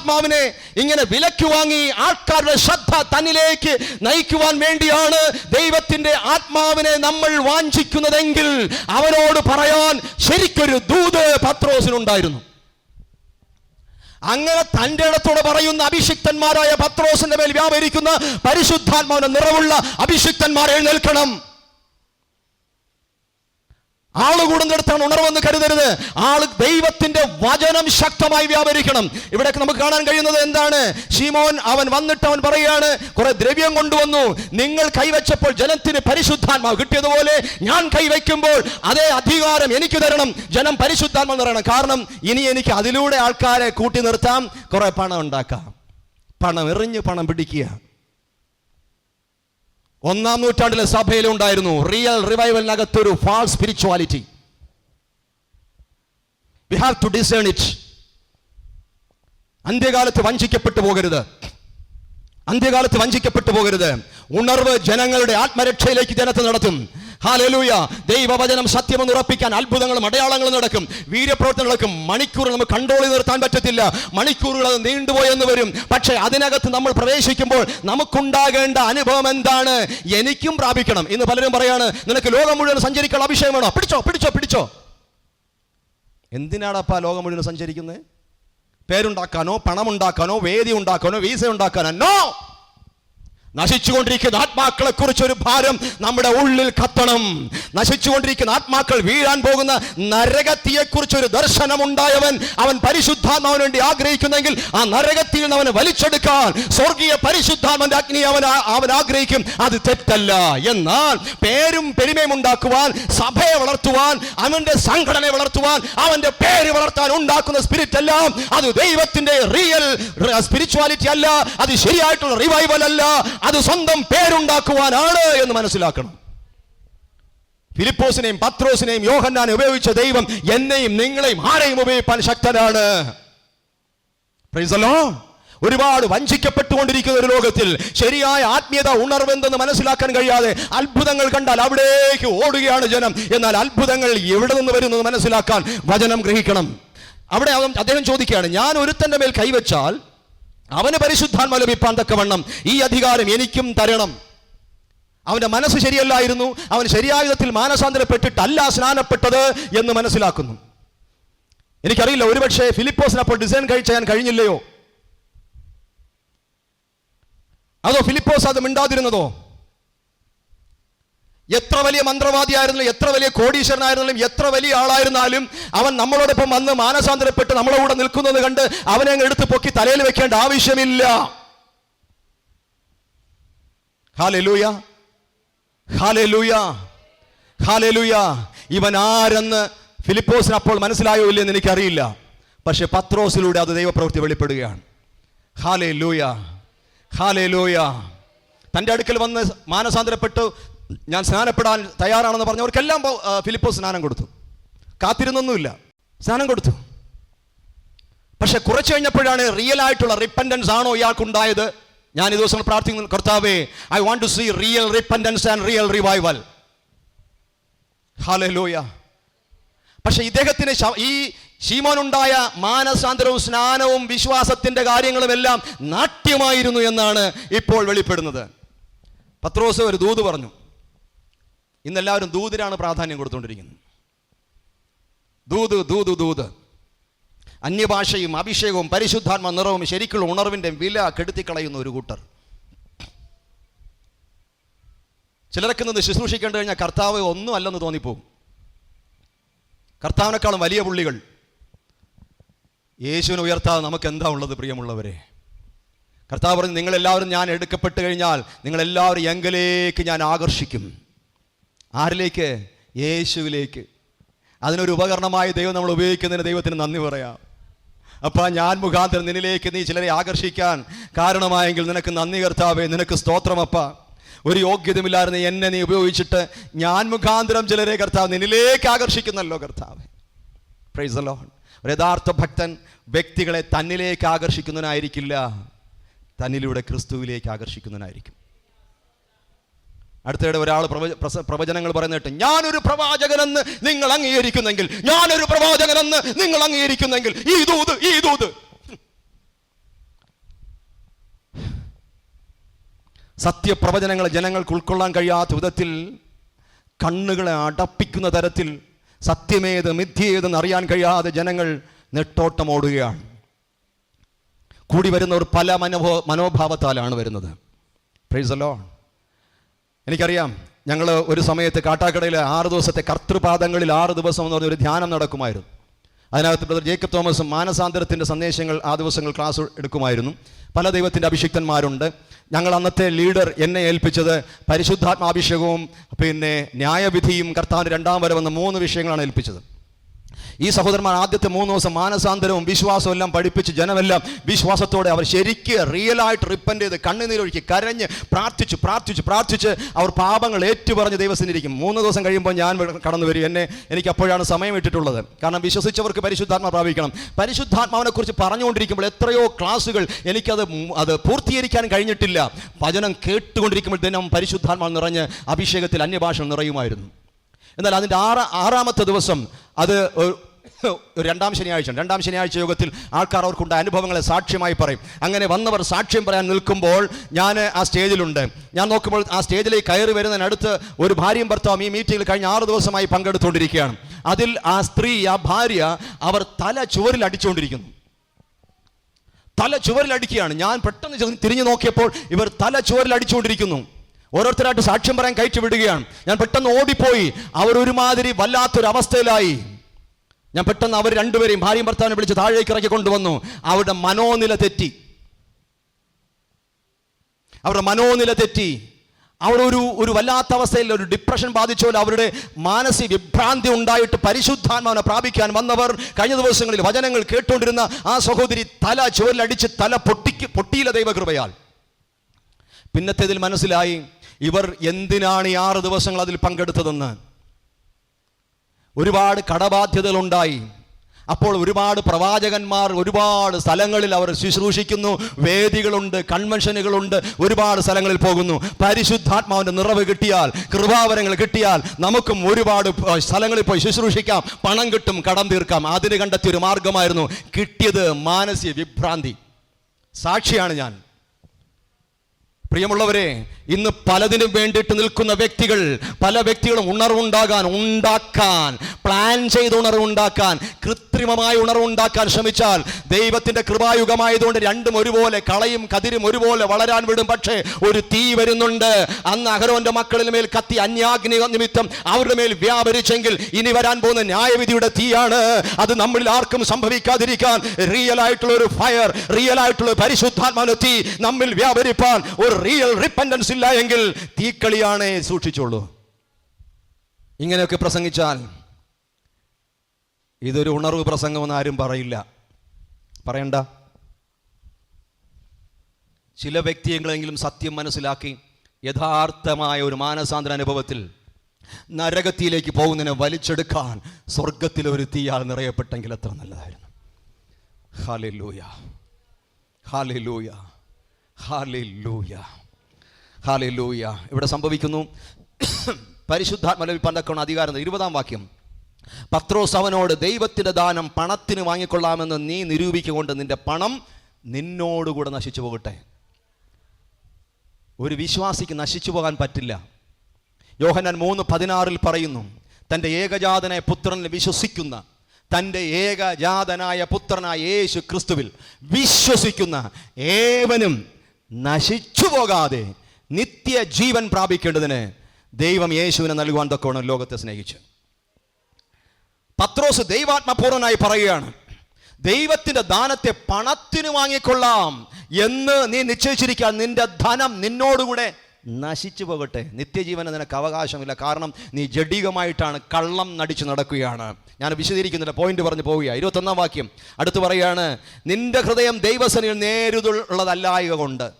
പരിശുദ്ധാത്മാവിനെ ഇങ്ങനെ വിലക്ക് വാങ്ങി ആൾക്കാരുടെ ശ്രദ്ധ തന്നിലേക്ക് നയിക്കുവാൻ വേണ്ടിയാണ് ദൈവത്തിന്റെ ആത്മാവിനെ നമ്മൾ വാഞ്ചിക്കുന്നതെങ്കിൽ അവനോട് പറയാൻ ശരിക്കൊരു ദൂത് പത്രോസിനുണ്ടായിരുന്നു. അങ്ങനെ തന്റെ ഇടത്തോട് പറയുന്ന അഭിഷിക്തന്മാരായ പത്രോസിന്റെ മേൽ വ്യാപരിക്കുന്ന പരിശുദ്ധാത്മാവിന്റെ നിറവുള്ള അഭിഷിക്തന്മാരെ എഴുന്നേൽക്കണം ആൾ കൂടുന്നിടത്താണ് ഉണർവെന്ന് കരുതരുത്. ആൾ ദൈവത്തിന്റെ വചനം ശക്തമായി വ്യാപരിക്കണം. ഇവിടെ നമുക്ക് കാണാൻ കഴിയുന്നത് എന്താണ്? ഷീമോൻ അവൻ വന്നിട്ട് അവൻ പറയുകയാണ് കുറെ ദ്രവ്യം കൊണ്ടുവന്നു. നിങ്ങൾ കൈവച്ചപ്പോൾ ജനത്തിന് പരിശുദ്ധാത്മാവ് കിട്ടിയതുപോലെ ഞാൻ കൈവയ്ക്കുമ്പോൾ അതേ അധികാരം എനിക്ക് തരണം. ജനം പരിശുദ്ധാത്മാവ് തരണം കാരണം ഇനി എനിക്ക് അതിലൂടെ ആൾക്കാരെ കൂട്ടി നിർത്താം. കുറെ പണം ഉണ്ടാക്കാം. പണം എറിഞ്ഞ് പണം പിടിക്കുക. ഒന്നാം നൂറ്റാണ്ടിലെ സഭയിലുണ്ടായിരുന്നു. Real റിവൈവലിനകത്തൊരു false spirituality we have to discern it അന്ത്യകാലത്ത് വഞ്ചിക്കപ്പെട്ടു പോകരുത്. അന്ത്യകാലത്ത് വഞ്ചിക്കപ്പെട്ടു പോകരുത്. ഉണർവ് ജനങ്ങളുടെ ആത്മരക്ഷയിലേക്ക് ജനത്തെ നടത്തും. ഹാലലൂയ. ദൈവവചനം സത്യമെന്ന് ഉറപ്പിക്കാൻ അത്ഭുതങ്ങളും അടയാളങ്ങളും നടക്കും. വീര്യപ്രവർത്തനം മണിക്കൂർ നമുക്ക് കൺട്രോൾ ചെയ്ത് നിർത്താൻ പറ്റത്തില്ല. മണിക്കൂറുകൾ അത് നീണ്ടുപോയെന്ന് വരും. പക്ഷേ അതിനകത്ത് നമ്മൾ പ്രവേശിക്കുമ്പോൾ നമുക്കുണ്ടാകേണ്ട അനുഭവം എന്താണ്? എനിക്കും പ്രാപിക്കണം. ഇന്ന് പലരും പറയാണ് നിനക്ക് ലോകം മുഴുവൻ സഞ്ചരിക്കാൻ അഭിഷേകം വേണോ? പിടിച്ചോ പിടിച്ചോ പിടിച്ചോ. എന്തിനാടപ്പാ ലോകം മുഴുവൻ സഞ്ചരിക്കുന്നത്? പേരുണ്ടാക്കാനോ പണമുണ്ടാക്കാനോ വേദി ഉണ്ടാക്കാനോ വീസ ഉണ്ടാക്കാനോ? നോ നശിച്ചുകൊണ്ടിരിക്കുന്ന ആത്മാക്കളെ കുറിച്ച് ഒരു ഭാരം നമ്മുടെ ഉള്ളിൽ കത്തണം. നശിച്ചുകൊണ്ടിരിക്കുന്ന ആത്മാക്കൾ വീഴാൻ പോകുന്ന നരകത്തിയെ കുറിച്ച് ഒരു ദർശനം ഉണ്ടായവൻ അവൻ പരിശുദ്ധാത്മാവിന് വേണ്ടി ആഗ്രഹിക്കുന്നെങ്കിൽ ആ നരകത്തിൽ നിന്ന് അവനെ വലിച്ചെടുക്കാൻ സ്വർഗീയ പരിശുദ്ധാത്മന്റെ അഗ്നി അവൻ അവൻ ആഗ്രഹിക്കും. അത് തെറ്റല്ല. എന്നാൽ പേരും പെരുമയും ഉണ്ടാക്കുവാൻ സഭയെ വളർത്തുവാൻ അവന്റെ സംഘടനയെ വളർത്തുവാൻ അവന്റെ പേര് വളർത്താൻ ഉണ്ടാക്കുന്ന സ്പിരിറ്റ് എല്ലാം അത് ദൈവത്തിന്റെ റിയൽ സ്പിരിച്വാലിറ്റി അല്ല. അത് ശരിയായിട്ടുള്ള റിവൈവൽ അല്ല. അത് സ്വന്തം പേരുണ്ടാക്കുവാനാണ് എന്ന് മനസ്സിലാക്കണം. ഫിലിപ്പോസിനെയും പത്രോസിനെയും യോഹന്നാനെ ഉപയോഗിച്ച ദൈവം എന്നെയും നിങ്ങളെയും ആരെയും ഉപയോഗിക്കാൻ ശക്തനാണ്. Lord. ഒരുപാട് വഞ്ചിക്കപ്പെട്ടുകൊണ്ടിരിക്കുന്ന ഒരു ലോകത്തിൽ ശരിയായ ആത്മീയത ഉണർവെന്തെന്ന് മനസ്സിലാക്കാൻ കഴിയാതെ അത്ഭുതങ്ങൾ കണ്ടാൽ അവിടേക്ക് ഓടുകയാണ് ജനം. എന്നാൽ അത്ഭുതങ്ങൾ എവിടെ നിന്ന് വരുന്നത് മനസ്സിലാക്കാൻ വചനം ഗ്രഹിക്കണം. അവിടെ അദ്ദേഹം ചോദിക്കുകയാണ് ഞാൻ ഒരുത്തന്റെ മേൽ കൈവച്ചാൽ അവന് പരിശുദ്ധാത്മ ലഭിപ്പാൻ തക്കവണ്ണം ഈ അധികാരം എനിക്കും തരണം. അവന്റെ മനസ്സ് ശരിയല്ലായിരുന്നു. അവൻ ശരിയായ വിധത്തിൽ മാനസാന്തരപ്പെട്ടിട്ടല്ല സ്നാനപ്പെട്ടത് എന്ന് മനസ്സിലാക്കുന്നു. എനിക്കറിയില്ല ഒരുപക്ഷെ ഫിലിപ്പോസിന് അപ്പോൾ ഡിസൈൻ കഴിച്ചാൻ കഴിഞ്ഞില്ലയോ? അതോ ഫിലിപ്പോസ് അത് മിണ്ടാതിരുന്നതോ? എത്ര വലിയ മന്ത്രവാദിയായിരുന്നാലും എത്ര വലിയ കോടീശ്വരനായിരുന്നാലും എത്ര വലിയ ആളായിരുന്നാലും അവൻ നമ്മളോടൊപ്പം വന്ന് മാനസാന്തരപ്പെട്ട് നമ്മളെ കൂടെ നിൽക്കുന്നത് കണ്ട് അവനെ അങ്ങ് എടുത്ത് പൊക്കി തലയിൽ വെക്കേണ്ട ആവശ്യമില്ല. ഹാലൂയ ഹാലൂയ ഹാലൂയ ഇവൻ ആരെന്ന് ഫിലിപ്പോസിന് അപ്പോൾ മനസ്സിലായോ ഇല്ലെന്ന് എനിക്കറിയില്ല. പക്ഷെ പത്രോസിലൂടെ അത് ദൈവപ്രവൃത്തി വെളിപ്പെടുകയാണ്. ഹാലേ ലൂയ ഹാലേ ലൂയ തന്റെ അടുക്കൽ വന്ന് മാനസാന്തരപ്പെട്ടു ഞാൻ സ്നാനപ്പെടാൻ തയ്യാറാണെന്ന് പറഞ്ഞവർക്കെല്ലാം ഫിലിപ്പോ സ്നാനം കൊടുത്തു. കാത്തിരുന്നൊന്നുമില്ല. സ്നാനം കൊടുത്തു. പക്ഷെ കുറച്ച് കഴിഞ്ഞപ്പോഴാണ് റിയൽ ആയിട്ടുള്ള റിപ്പൻഡൻസ് ആണോ ഇയാൾക്കുണ്ടായത്? ഞാൻ ഈ ദിവസങ്ങൾ പ്രാർത്ഥിക്കുന്നു കർത്താവേ I want to see real repentance and real revival ഹാലോയ പക്ഷെ ഇദ്ദേഹത്തിന് ഈ ശീമോനുണ്ടായ മാനസാന്തരവും സ്നാനവും വിശ്വാസത്തിന്റെ കാര്യങ്ങളും എല്ലാം നാട്യമായിരുന്നു എന്നാണ് ഇപ്പോൾ വെളിപ്പെടുന്നത്. പത്രോസ് ഒരു ദൂത് പറഞ്ഞു ഇന്നെല്ലാവരും ദൂതിനാണ് പ്രാധാന്യം കൊടുത്തുകൊണ്ടിരിക്കുന്നത് ദൂത് ദൂത് ദൂത്. അന്യഭാഷയും അഭിഷേകവും പരിശുദ്ധാത്മ നിറവും ശരിക്കുള്ള ഉണർവിന്റെ വില കെടുത്തിക്കളയുന്ന ഒരു കൂട്ടർ. ചിലരൊക്കെ നിന്ന് ശുശ്രൂഷിക്കേണ്ടി കഴിഞ്ഞാൽ കർത്താവ് ഒന്നും അല്ലെന്ന് തോന്നിപ്പോവും. കർത്താവിനേക്കാളും വലിയ പുള്ളികൾ. യേശുവിനെ ഉയർത്താതെ നമുക്ക് എന്താ ഉള്ളത് പ്രിയമുള്ളവരെ? കർത്താവ് പറഞ്ഞു നിങ്ങളെല്ലാവരും ഞാൻ എടുക്കപ്പെട്ട് കഴിഞ്ഞാൽ നിങ്ങളെല്ലാവരും എങ്കിലേക്ക് ഞാൻ ആകർഷിക്കും. ആരിലേക്ക്? യേശുവിലേക്ക്. അതിനൊരു ഉപകരണമായി ദൈവം നമ്മൾ ഉപയോഗിക്കുന്നതിന് ദൈവത്തിന് നന്ദി പറയാം. അപ്പ ഞാൻ മുഖാന്തരം നിന്നിലേക്ക് നീ ചിലരെ ആകർഷിക്കാൻ കാരണമായെങ്കിൽ നിനക്ക് നന്ദി കർത്താവേ നിനക്ക് സ്തോത്രമപ്പ ഒരു യോഗ്യതമില്ലായിരുന്നു എന്നെ നീ ഉപയോഗിച്ചിട്ട് ഞാൻ മുഖാന്തരം ചിലരെ കർത്താവ് നിന്നിലേക്ക് ആകർഷിക്കുന്നല്ലോ കർത്താവ്. പ്രൈസ് ഒരു യഥാർത്ഥ ഭക്തൻ വ്യക്തികളെ തന്നിലേക്ക് ആകർഷിക്കുന്നതിനായിരിക്കില്ല തന്നിലൂടെ ക്രിസ്തുവിലേക്ക് ആകർഷിക്കുന്നവനായിരിക്കും. അടുത്തിടെ ഒരാൾ പ്രവചനങ്ങൾ പറയുന്നിട്ട് ഞാനൊരു പ്രവാചകനെന്ന് നിങ്ങൾ അംഗീകരിക്കുന്നെങ്കിൽ ഞാനൊരു പ്രവാചകനെന്ന് നിങ്ങൾ അംഗീകരിക്കുന്നെങ്കിൽ ഈ ദൂത് ഈ ദൂത്. സത്യപ്രവചനങ്ങൾ ജനങ്ങൾക്ക് ഉൾക്കൊള്ളാൻ കഴിയാത്ത വിധത്തിൽ കണ്ണുകളെ അടപ്പിക്കുന്ന തരത്തിൽ സത്യമേത് മിഥ്യേതെന്ന് അറിയാൻ കഴിയാതെ ജനങ്ങൾ നെട്ടോട്ടമോടുകയാണ് കൂടി വരുന്നവർ പല മനോഭാവത്താലാണ് വരുന്നത്. പ്രൈസലോ എനിക്കറിയാം ഞങ്ങൾ ഒരു സമയത്ത് കാട്ടാക്കടയിൽ ആറ് ദിവസത്തെ കർത്തൃപാദങ്ങളിൽ ആറ് ദിവസം എന്ന് പറഞ്ഞ ഒരു ധ്യാനം നടക്കുമായിരുന്നു. അതിനകത്ത് ബ്രദർ ജേക്കബ് തോമസും മാനസാന്തരത്തിന്റെ സന്ദേശങ്ങൾ ആ ദിവസങ്ങൾ ക്ലാസ് എടുക്കുമായിരുന്നു. പല ദൈവത്തിന്റെ അഭിഷിക്തന്മാരുണ്ട്. ഞങ്ങൾ അന്നത്തെ ലീഡർ എന്നെ ഏൽപ്പിച്ചത് പരിശുദ്ധാത്മാഭിഷേകവും പിന്നെ ന്യായവിധിയും കർത്താവിന്റെ രണ്ടാം വരവെന്ന മൂന്ന് വിഷയങ്ങളാണ് ഏൽപ്പിച്ചത്. ഈ സഹോദരന്മാർ ആദ്യത്തെ മൂന്ന് ദിവസം മാനസാന്തരവും വിശ്വാസവും എല്ലാം പഠിപ്പിച്ച് ജനമെല്ലാം വിശ്വാസത്തോടെ അവർ ശരിക്ക് റിയലായിട്ട് റിപ്പന്റ് ചെയ്ത് കണ്ണുനീരൊഴുക്കി കരഞ്ഞ് പ്രാർത്ഥിച്ചു പ്രാർത്ഥിച്ചു പ്രാർത്ഥിച്ച് അവർ പാപങ്ങൾ ഏറ്റുപറഞ്ഞ് ദൈവത്തിനിരിക്കും മൂന്ന് ദിവസം കഴിയുമ്പോൾ ഞാൻ കടന്നു വരും. എന്നെ എനിക്ക് അപ്പോഴാണ് സമയം ഇട്ടിട്ടുള്ളത്. കാരണം വിശ്വസിച്ചവർക്ക് പരിശുദ്ധാത്മ പ്രാപിക്കണം. പരിശുദ്ധാത്മാവിനെ കുറിച്ച് പറഞ്ഞുകൊണ്ടിരിക്കുമ്പോൾ എത്രയോ ക്ലാസ്സുകൾ എനിക്കത് അത് പൂർത്തീകരിക്കാൻ കഴിഞ്ഞിട്ടില്ല. വചനം കേട്ടുകൊണ്ടിരിക്കുമ്പോഴത്തേനും പരിശുദ്ധാത്മാവ് നിറഞ്ഞ് അഭിഷേകത്തിൽ അന്യഭാഷ നിറയുമായിരുന്നു. എന്നാൽ അതിന്റെ ആറ് ആറാമത്തെ ദിവസം അത് രണ്ടാം ശനിയാഴ്ച രണ്ടാം ശനിയാഴ്ച യോഗത്തിൽ ആൾക്കാർ അവർക്കുണ്ടായ അനുഭവങ്ങളെ സാക്ഷ്യമായി പറയും. അങ്ങനെ വന്നവർ സാക്ഷ്യം പറയാൻ നിൽക്കുമ്പോൾ ഞാൻ ആ സ്റ്റേജിലുണ്ട്. ഞാൻ നോക്കുമ്പോൾ ആ സ്റ്റേജിലേക്ക് കയറി വരുന്നതിനടുത്ത് ഒരു ഭാര്യയും ഭർത്താവും ഈ മീറ്റിംഗിൽ കഴിഞ്ഞ ആറ് ദിവസമായി പങ്കെടുത്തുകൊണ്ടിരിക്കുകയാണ്. അതിൽ ആ സ്ത്രീ ആ ഭാര്യ അവർ തല ചുവരിൽ അടിച്ചുകൊണ്ടിരിക്കുന്നു. തല ചുവരിൽ അടിക്കുകയാണ്. ഞാൻ പെട്ടെന്ന് തിരിഞ്ഞു നോക്കിയപ്പോൾ ഇവർ തല ചുവരിൽ അടിച്ചുകൊണ്ടിരിക്കുന്നു. ഓരോരുത്തരായിട്ട് സാക്ഷ്യം പറയാൻ കയറ്റി വിടുകയാണ്. ഞാൻ പെട്ടെന്ന് ഓടിപ്പോയി. അവർ ഒരുമാതിരി വല്ലാത്തൊരു അവസ്ഥയിലായി ഞാൻ പെട്ടെന്ന് അവർ രണ്ടുപേരെയും ഭാര്യയും ഭർത്താവിനെ വിളിച്ച് താഴേക്ക് ഇറക്കി കൊണ്ടുവന്നു. അവരുടെ മനോനില തെറ്റി. അവരുടെ മനോനില തെറ്റി. അവർ ഒരു ഒരു വല്ലാത്ത അവസ്ഥയിൽ ഒരു ഡിപ്രഷൻ ബാധിച്ച പോലെ അവരുടെ മാനസിക വിഭ്രാന്തി ഉണ്ടായിട്ട് പരിശുദ്ധാത്മാവിനെ പ്രാപിക്കാൻ വന്നവർ കഴിഞ്ഞ ദിവസങ്ങളിൽ വചനങ്ങൾ കേട്ടുകൊണ്ടിരുന്ന ആ സഹോദരി തല ചുവരിലടിച്ച് തല പൊട്ടിക്ക് പൊട്ടിയില്ല ദൈവകൃപയാൽ. പിന്നത്തേതിൽ മനസ്സിലായി ഇവർ എന്തിനാണ് ഈ ആറ് ദിവസങ്ങൾ അതിൽ പങ്കെടുത്തതെന്ന്? ഒരുപാട് കടബാധ്യതകളുണ്ടായി. അപ്പോൾ ഒരുപാട് പ്രവാചകന്മാർ ഒരുപാട് സ്ഥലങ്ങളിൽ അവർ ശുശ്രൂഷിക്കുന്നു. വേദികളുണ്ട് കൺവെൻഷനുകളുണ്ട് ഒരുപാട് സ്ഥലങ്ങളിൽ പോകുന്നു. പരിശുദ്ധാത്മാവിന്റെ നിറവ് കിട്ടിയാൽ കൃപാവരങ്ങൾ കിട്ടിയാൽ നമുക്കും ഒരുപാട് സ്ഥലങ്ങളിൽ പോയി ശുശ്രൂഷിക്കാം. പണം കിട്ടും കടം തീർക്കാം. അതിന് കണ്ടെത്തിയ ഒരു മാർഗമായിരുന്നു കിട്ടിയത് മാനസിക വിഭ്രാന്തി. സാക്ഷിയാണ് ഞാൻ. പ്രിയമുള്ളവരെ ഇന്ന് പലതിനും വേണ്ടിയിട്ട് നിൽക്കുന്ന വ്യക്തികൾ പല വ്യക്തികളും ഉണർവുണ്ടാകാൻ ഉണ്ടാക്കാൻ പ്ലാൻ ചെയ്ത് ഉണർവുണ്ടാക്കാൻ കൃത്രിമമായ ഉണർവുണ്ടാക്കാൻ ശ്രമിച്ചാൽ ദൈവത്തിന്റെ കൃപായുഗമായതുകൊണ്ട് രണ്ടും ഒരുപോലെ കളയും കതിരും ഒരുപോലെ വളരാൻ വിടും. പക്ഷേ ഒരു തീ വരുന്നുണ്ട്. അന്ന് അഹരോന്റെ മക്കളിൽ മേൽ കത്തി അന്യാഗ്നി നിമിത്തം അവരുടെ മേൽ വ്യാപരിച്ചെങ്കിൽ ഇനി വരാൻ പോകുന്ന ന്യായവിധിയുടെ തീയാണ്. അത് നമ്മളിൽ ആർക്കും സംഭവിക്കാതിരിക്കാൻ റിയൽ ആയിട്ടുള്ള ഒരു ഫയർ റിയൽ ആയിട്ടുള്ള പരിശുദ്ധാത്മാന തീ നമ്മിൽ വ്യാപരിപ്പാൻ ഒരു റിയൽ റിപ്പൻഡൻസ് ഇല്ല എങ്കിൽ തീക്കളിയാണ് സൂക്ഷിച്ചോളൂ. ഇങ്ങനെയൊക്കെ പ്രസംഗിച്ചാൽ ഇതൊരു ഉണർവ് പ്രസംഗമെന്ന് ആരും പറയില്ല. പറയണ്ട. ചില വ്യക്തിയെങ്കിലും സത്യം മനസ്സിലാക്കി യഥാർത്ഥമായ ഒരു മാനസാന്തര അനുഭവത്തിൽ നരകത്തിയിലേക്ക് പോകുന്നതിനെ വലിച്ചെടുക്കാൻ സ്വർഗത്തിൽ ഒരു തീയാൽ നിറയപ്പെട്ടെങ്കിൽ എത്ര നല്ലതായിരുന്നു. ഹാലിലൂയ. ഹാലിലൂയ. ഇവിടെ സംഭവിക്കുന്നു. പരിശുദ്ധാത്മലവിൽ പണ്ടക്കണം അധികാരം ഇരുപതാം വാക്യം. പത്രോസ് അവനോട് ദൈവത്തിന്റെ ദാനം പണത്തിന് വാങ്ങിക്കൊള്ളാമെന്ന് നീ നിരൂപിക്കൊണ്ട് നിന്റെ പണം നിന്നോടുകൂടെ നശിച്ചു പോകട്ടെ. ഒരു വിശ്വാസിക്ക് നശിച്ചു പോകാൻ പറ്റില്ല. യോഹന്നാൻ മൂന്ന് പതിനാറിൽ പറയുന്നു തന്റെ ഏകജാതനായ പുത്രനിൽ വിശ്വസിക്കുന്ന തന്റെ ഏകജാതനായ പുത്രനായ യേശു ക്രിസ്തുവിൽ വിശ്വസിക്കുന്ന ഏവനും നശിച്ചു പോകാതെ നിത്യജീവൻ പ്രാപിക്കേണ്ടതിന് ദൈവം യേശുവിനെ നൽകുവാൻ തക്കവണ്ണം ലോകത്തെ സ്നേഹിച്ചു. പത്രോസ് ദൈവാത്മപൂർണനായി പറയുകയാണ് ദൈവത്തിന്റെ ദാനത്തെ പണത്തിന് വാങ്ങിക്കൊള്ളാം എന്ന് നീ നിശ്ചയിച്ചിരിക്കുക നിന്റെ ധനം നിന്നോടുകൂടെ നശിച്ചു പോകട്ടെ. നിത്യജീവന് നിനക്ക് അവകാശമില്ല. കാരണം നീ ജഡികമായിട്ടാണ് കള്ളം നടിച്ചു നടക്കുകയാണ്. ഞാൻ വിശദീകരിക്കുന്നില്ല. പോയിന്റ് പറഞ്ഞു പോവുക ഇരുപത്തൊന്നാം വാക്യം. അടുത്ത് പറയുകയാണ് നിന്റെ ഹൃദയം ദൈവസനിൽ നേരിതുള്ളതല്ലായക കൊണ്ട്.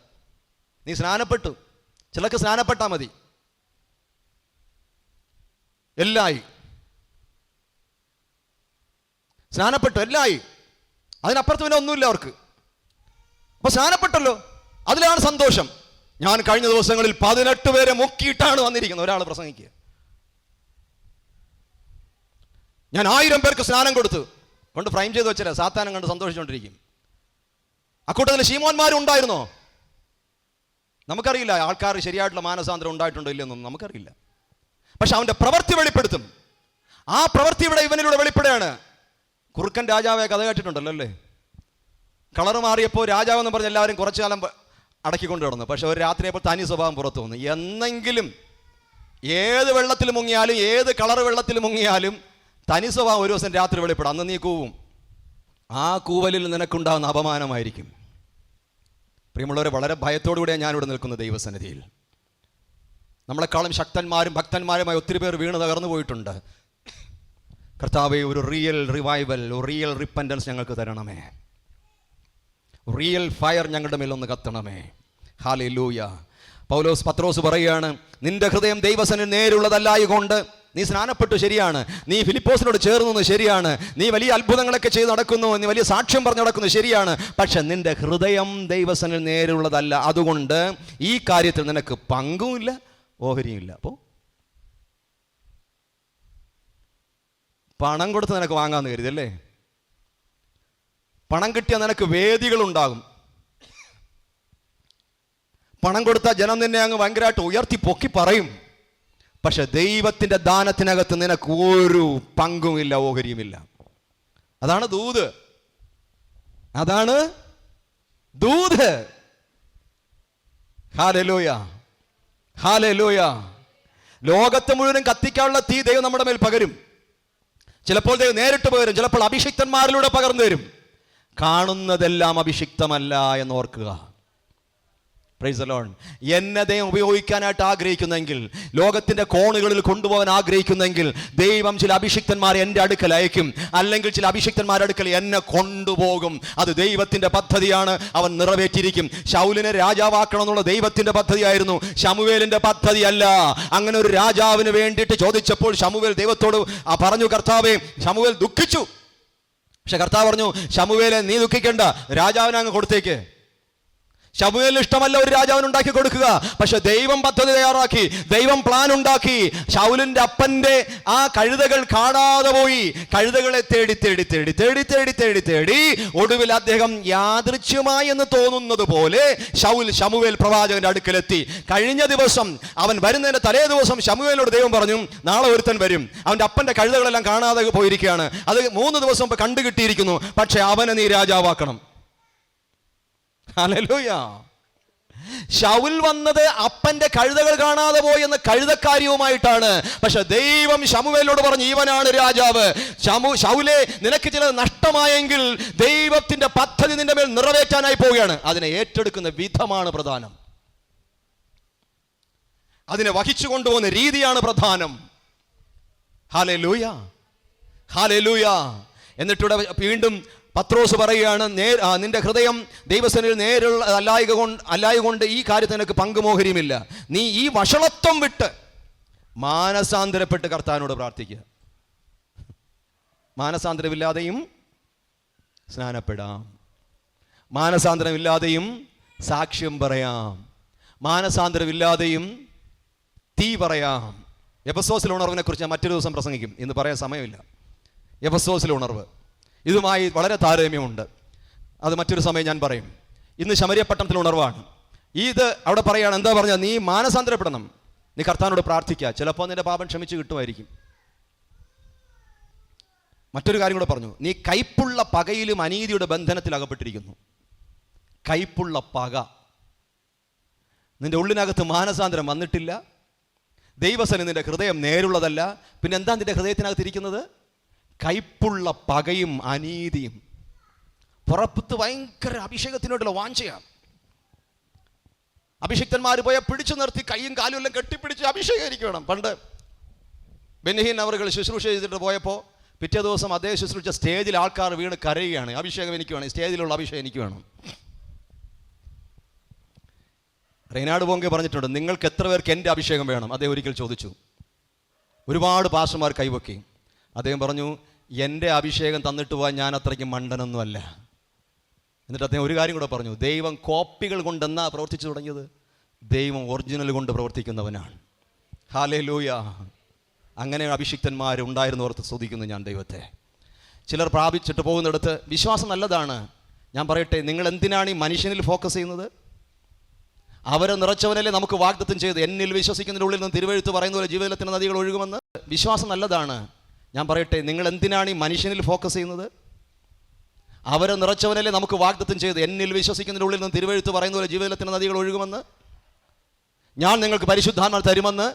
നീ സ്നാനപ്പെട്ടു. ചിലക്ക് സ്നാനപ്പെട്ടാൽ മതി. എല്ലായി. സ്നാനപ്പെട്ടു. എല്ലായി. അതിനപ്പുറത്ത് പിന്നെ ഒന്നുമില്ല അവർക്ക്. അപ്പൊ സ്നാനപ്പെട്ടല്ലോ. അതിലാണ് സന്തോഷം. ഞാൻ കഴിഞ്ഞ ദിവസങ്ങളിൽ പതിനെട്ട് പേരെ മുക്കിയിട്ടാണ് വന്നിരിക്കുന്നത്. ഒരാൾ പ്രസംഗിക്കുക ഞാൻ ആയിരം പേർക്ക് സ്നാനം കൊടുത്തു കൊണ്ട് ഫ്രൈം ചെയ്ത് വെച്ചില്ല? സാത്താനം കണ്ട് സന്തോഷിച്ചുകൊണ്ടിരിക്കും അക്കൂട്ടത്തിൽ ശീമോന്മാരും ഉണ്ടായിരുന്നോ നമുക്കറിയില്ല ആൾക്കാർ ശരിയായിട്ടുള്ള മാനസാന്തരം ഉണ്ടായിട്ടുണ്ടോ ഇല്ലെന്നൊന്നും നമുക്കറിയില്ല. പക്ഷെ അവന്റെ പ്രവൃത്തി വെളിപ്പെടുത്തും. ആ പ്രവൃത്തി ഇവിടെ ഇവനിലൂടെ വെളിപ്പെടുകയാണ്. കുറുക്കൻ രാജാവെ കഥ കേട്ടിട്ടുണ്ടല്ലോ അല്ലേ? കളർ മാറിയപ്പോൾ രാജാവെന്ന് പറഞ്ഞ് എല്ലാവരും കുറച്ചു കാലം അടക്കിക്കൊണ്ട് കിടന്നു പക്ഷെ ഒരു രാത്രിയപ്പോൾ തനി സ്വഭാവം പുറത്തു വന്നു. എന്നെങ്കിലും ഏത് വെള്ളത്തിൽ മുങ്ങിയാലും ഏത് കളർ വെള്ളത്തിൽ മുങ്ങിയാലും തനി സ്വഭാവം ഒരു ദിവസം രാത്രി വെളിപ്പെടും. അന്ന് നീ കൂവും. ആ കൂവലിൽ നിനക്കുണ്ടാകുന്ന അപമാനമായിരിക്കും. പ്രിയമുള്ളവരെ വളരെ ഭയത്തോടുകൂടിയാണ് ഞാനിവിടെ നിൽക്കുന്ന ദൈവസന്നിധിയിൽ. നമ്മളെക്കാളും ശക്തന്മാരും ഭക്തന്മാരുമായി ഒത്തിരി പേർ വീണ് തകർന്നു പോയിട്ടുണ്ട്. കർത്താവെ ഒരു റിയൽ റിവൈവൽ ഒരു റിയൽ റിപ്പൻഡൻസ് ഞങ്ങൾക്ക് തരണമേ. റിയൽ ഫയർ ഞങ്ങളുടെ മേലൊന്ന് കത്തണമേ. ഹാലേ ലൂയ പൗലോസ് പത്രോസ് പറയുകയാണ് നിന്റെ ഹൃദയം ദൈവസന് നേരുള്ളതല്ലായകൊണ്ട് നീ സ്നാനപ്പെട്ടു ശരിയാണ്. നീ ഫിലിപ്പോസിനോട് ചേർന്നു ശരിയാണ്. നീ വലിയ അത്ഭുതങ്ങളൊക്കെ ചെയ്ത് നടക്കുന്നു. നീ വലിയ സാക്ഷ്യം പറഞ്ഞു നടക്കുന്നു ശരിയാണ്. പക്ഷെ നിന്റെ ഹൃദയം ദൈവസന് നേരുള്ളതല്ല. അതുകൊണ്ട് ഈ കാര്യത്തിൽ നിനക്ക് പങ്കുമില്ല ഓഹരിയുമില്ല. അപ്പോൾ പണം കൊടുത്ത് നിനക്ക് വാങ്ങാമെന്ന് കരുതല്ലേ പണം കിട്ടിയാൽ നിനക്ക് വേദികളുണ്ടാകും. പണം കൊടുത്താൽ ജനം നിന്നെ അങ്ങ് ഭയങ്കരമായിട്ട് ഉയർത്തി പൊക്കി പറയും. പക്ഷെ ദൈവത്തിന്റെ ദാനത്തിനകത്ത് നിനക്ക് ഒരു പങ്കുമില്ല ഓഹരിയുമില്ല. അതാണ് ദൂത്. അതാണ് ദൂത്. ഹാലലോയ. ഹാലലോയ. ലോകത്തെ മുഴുവനും കത്തിക്കാനുള്ള തീ ദൈവം നമ്മുടെ മേൽ പകരും. ചിലപ്പോൾ ദൈവം നേരിട്ട് പകരും ചിലപ്പോൾ അഭിഷിക്തന്മാരിലൂടെ പകർന്നു തരും. കാണുന്നതെല്ലാം അഭിഷിക്തമല്ല എന്ന് ഓർക്കുക പ്രൈസ് ലോൺ എന്നെ ദൈവം ഉപയോഗിക്കാനായിട്ട് ആഗ്രഹിക്കുന്നെങ്കിൽ ലോകത്തിന്റെ കോണുകളിൽ കൊണ്ടുപോകാൻ ആഗ്രഹിക്കുന്നെങ്കിൽ ദൈവം ചില അഭിഷിക്തന്മാരെ എന്റെ അടുക്കൽ അയക്കും. അല്ലെങ്കിൽ ചില അഭിഷിക്തന്മാരുടെ അടുക്കൽ എന്നെ കൊണ്ടുപോകും. അത് ദൈവത്തിന്റെ പദ്ധതിയാണ്. അവൻ നിറവേറ്റിയിരിക്കും. ശൗലിനെ രാജാവാക്കണമെന്നുള്ള ദൈവത്തിന്റെ പദ്ധതിയായിരുന്നു. പദ്ധതി പദ്ധതിയല്ല. അങ്ങനെ ഒരു രാജാവിന് വേണ്ടിയിട്ട് ചോദിച്ചപ്പോൾ ശമുവേൽ ദൈവത്തോട് പറഞ്ഞു കർത്താവേ ശമുവേൽ ദുഃഖിച്ചു. പക്ഷെ കർത്താവ് പറഞ്ഞു ശമുവേലെ നീ ദുഃഖിക്കണ്ട. രാജാവിനെ അങ്ങ് കൊടുത്തേക്ക്. ശമുവേലിന് ഇഷ്ടമല്ല ഒരു രാജാവിന് ഉണ്ടാക്കി കൊടുക്കുക. പക്ഷെ ദൈവം പദ്ധതി തയ്യാറാക്കി ദൈവം പ്ലാൻ ഉണ്ടാക്കി. ഷൗലിന്റെ അപ്പന്റെ ആ കഴുതകൾ കാണാതെ പോയി. കഴുതകളെ തേടി തേടി തേടി തേടി തേടി തേടി തേടി ഒടുവിൽ അദ്ദേഹം യാദൃച്ഛ്യമായി എന്ന് തോന്നുന്നത് പോലെ ഷൗൽ ഷമുവേൽ പ്രവാചകന്റെ അടുക്കലെത്തി. കഴിഞ്ഞ ദിവസം അവൻ വരുന്നതിന്റെ തലേ ദിവസം ഷമുവേലോട് ദൈവം പറഞ്ഞു നാളെ ഒരുത്തൻ വരും. അവന്റെ അപ്പന്റെ കഴുതകളെല്ലാം കാണാതെ പോയിരിക്കുകയാണ്. അത് മൂന്ന് ദിവസം കണ്ടു കണ്ടുകിട്ടിയിരിക്കുന്നു. പക്ഷെ അവനെ നീ രാജാവാക്കണം. ഹല്ലേലൂയ. ശൗൽ വന്നത് അപ്പന്റെ കഴുതകൾ കാണാതെ പോയി എന്ന കഴുതക്കാര്യവുമായിട്ടാണ് പക്ഷെ ദൈവം ശമുവേലോട് പറഞ്ഞു ഇവനാണ് രാജാവ്. ശമു ശൗലെ നിനക്ക് ചില നഷ്ടമായെങ്കിൽ ദൈവത്തിന്റെ പദ്ധതി നിന്റെ മേൽ നിറവേറ്റാനായി പോവുകയാണ്. അതിനെ ഏറ്റെടുക്കുന്ന വിധമാണ് പ്രധാനം. അതിനെ വഹിച്ചു കൊണ്ടുപോകുന്ന രീതിയാണ് പ്രധാനം. ഹാലേ ലൂയ ഹാലേ ലൂയ എന്നിട്ടിവിടെ വീണ്ടും പത്രോസ് പറയുകയാണ് നേ ആ, നിന്റെ ഹൃദയം ദൈവസനിൽ നേരുള്ള അല്ലായക കൊണ്ട് അല്ലായ കൊണ്ട് ഈ കാര്യത്തിൽ നിനക്ക് പങ്കുമോഹരിയുമില്ല. നീ ഈ വഷളത്വം വിട്ട് മാനസാന്തരപ്പെട്ട് കർത്താനോട് പ്രാർത്ഥിക്കുക. മാനസാന്തരമില്ലാതെയും സ്നാനപ്പെടാം. മാനസാന്തരമില്ലാതെയും സാക്ഷ്യം പറയാം. മാനസാന്തരമില്ലാതെയും തീ പറയാം. എപ്പസോസിലെ ഉണർവിനെ കുറിച്ച് ഞാൻ മറ്റൊരു ദിവസം പ്രസംഗിക്കും. ഇന്ന് പറയാൻ സമയമില്ല. എപ്പസോസിലെ ഉണർവ്. ഇതുമായി വളരെ താരതമ്യമുണ്ട്. അത് മറ്റൊരു സമയം ഞാൻ പറയും. ഇന്ന് ശമരിയപ്പട്ടണത്തിൽ ഉണർവാണ്. ഇത് അവിടെ പറയുകയാണ് എന്താ പറഞ്ഞാൽ നീ മാനസാന്തരപ്പെടണം. നീ കർത്താനോട് പ്രാർത്ഥിക്കുക ചിലപ്പോൾ നിന്റെ പാപം ക്ഷമിച്ച് കിട്ടുമായിരിക്കും. മറ്റൊരു കാര്യം കൂടെ പറഞ്ഞു. നീ കൈപ്പുള്ള പകയിലും അനീതിയുടെ ബന്ധനത്തിൽ അകപ്പെട്ടിരിക്കുന്നു. കൈപ്പുള്ള പക. നിന്റെ ഉള്ളിനകത്ത് മാനസാന്തരം വന്നിട്ടില്ല. ദൈവസന നിന്റെ ഹൃദയം നേരുള്ളതല്ല. പിന്നെ എന്താ നിന്റെ ഹൃദയത്തിനകത്ത് ഇരിക്കുന്നത് കൈപ്പുള്ള പകയും അനീതിയും. പുറപ്പത്ത് ഭയങ്കര അഭിഷേകത്തിനോടുള്ള വാഞ്ചയാണ്. അഭിഷിക്തന്മാർ പോയ പിടിച്ചു നിർത്തി കൈയും കാലും എല്ലാം കെട്ടിപ്പിടിച്ച് അഭിഷേകരിക്കണം പണ്ട് ബെന്നഹീൻ അവർകൾ ശുശ്രൂഷ ചെയ്തിട്ട് പോയപ്പോൾ പിറ്റേ ദിവസം അതേ ശുശ്രൂഷ സ്റ്റേജിൽ ആൾക്കാർ വീണ് കരയുകയാണ്. അഭിഷേകം എനിക്ക് വേണം. സ്റ്റേജിലുള്ള അഭിഷേകം എനിക്ക് വേണം. റെയ്നാട് പോങ്കെ പറഞ്ഞിട്ടുണ്ട് നിങ്ങൾക്ക് എത്ര പേർക്ക് എന്റെ അഭിഷേകം വേണം? അതേ ഒരിക്കൽ ചോദിച്ചു. ഒരുപാട് പാസ്റ്റർമാർ കൈവക്കി. അദ്ദേഹം പറഞ്ഞു എന്റെ അഭിഷേകം തന്നിട്ട് പോകാൻ ഞാൻ അത്രയ്ക്ക് മണ്ടനൊന്നുമല്ല. എന്നിട്ട് അദ്ദേഹം ഒരു കാര്യം കൂടെ പറഞ്ഞു ദൈവം കോപ്പികൾ കൊണ്ടെന്നാ പ്രവർത്തിച്ചു തുടങ്ങിയത്? ദൈവം ഒറിജിനൽ കൊണ്ട് പ്രവർത്തിക്കുന്നവനാണ്. ഹാലേ ലൂയ അങ്ങനെ അഭിഷിക്തന്മാർ ഉണ്ടായിരുന്നു ഓർത്ത് സ്തുതിക്കുന്നു ഞാൻ ദൈവത്തെ. ചിലർ പ്രാപിച്ചിട്ട് പോകുന്നിടത്ത് വിശ്വാസം നല്ലതാണ്. ഞാൻ പറയട്ടെ നിങ്ങൾ എന്തിനാണ് ഈ മനുഷ്യനിൽ ഫോക്കസ് ചെയ്യുന്നത്? അവരെ നിറച്ചവനല്ലേ നമുക്ക് വാഗ്ദത്തം ചെയ്ത് എന്നിൽ വിശ്വസിക്കുന്നതിനുള്ളിൽ നിന്ന് തിരുവഴുത്ത് പറയുന്ന പോലെ ജീവിതത്തിന് നദികൾ ഒഴുകുമെന്ന്? വിശ്വാസം നല്ലതാണ്. ഞാൻ പറയട്ടെ നിങ്ങൾ എന്തിനാണ് ഈ മനുഷ്യനിൽ ഫോക്കസ് ചെയ്യുന്നത്? അവരെ നിറച്ചവനല്ലേ നമുക്ക് വാഗ്ദത്തം ചെയ്ത് എന്നിൽ വിശ്വസിക്കുന്നതിന്റെ ഉള്ളിൽ നിന്ന് തിരുവഴുത്ത് പറയുന്ന പോലെ ജീവിതത്തിന്റെ നദികൾ ഒഴുകുമെന്ന്? ഞാൻ നിങ്ങൾക്ക് പരിശുദ്ധാന്മാർ തരുമെന്ന്?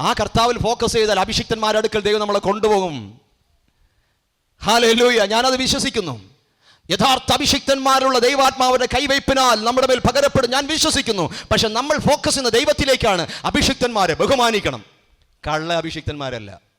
ആ കർത്താവിൽ ഫോക്കസ് ചെയ്താൽ അഭിഷിക്തന്മാരുടെ അടുക്കൽ ദൈവം നമ്മളെ കൊണ്ടുപോകും. ഹാലൂയ ഞാനത് വിശ്വസിക്കുന്നു. യഥാർത്ഥ അഭിഷിക്തന്മാരുള്ള ദൈവാത്മാവിന്റെ കൈവയ്പിനാൽ നമ്മുടെ മേൽ പകരപ്പെടും. ഞാൻ വിശ്വസിക്കുന്നു. പക്ഷെ നമ്മൾ ഫോക്കസ് ചെയ്യുന്ന ദൈവത്തിലേക്കാണ് അഭിഷിക്തന്മാരെ ബഹുമാനിക്കണം. കള്ള അഭിഷിക്തന്മാരല്ല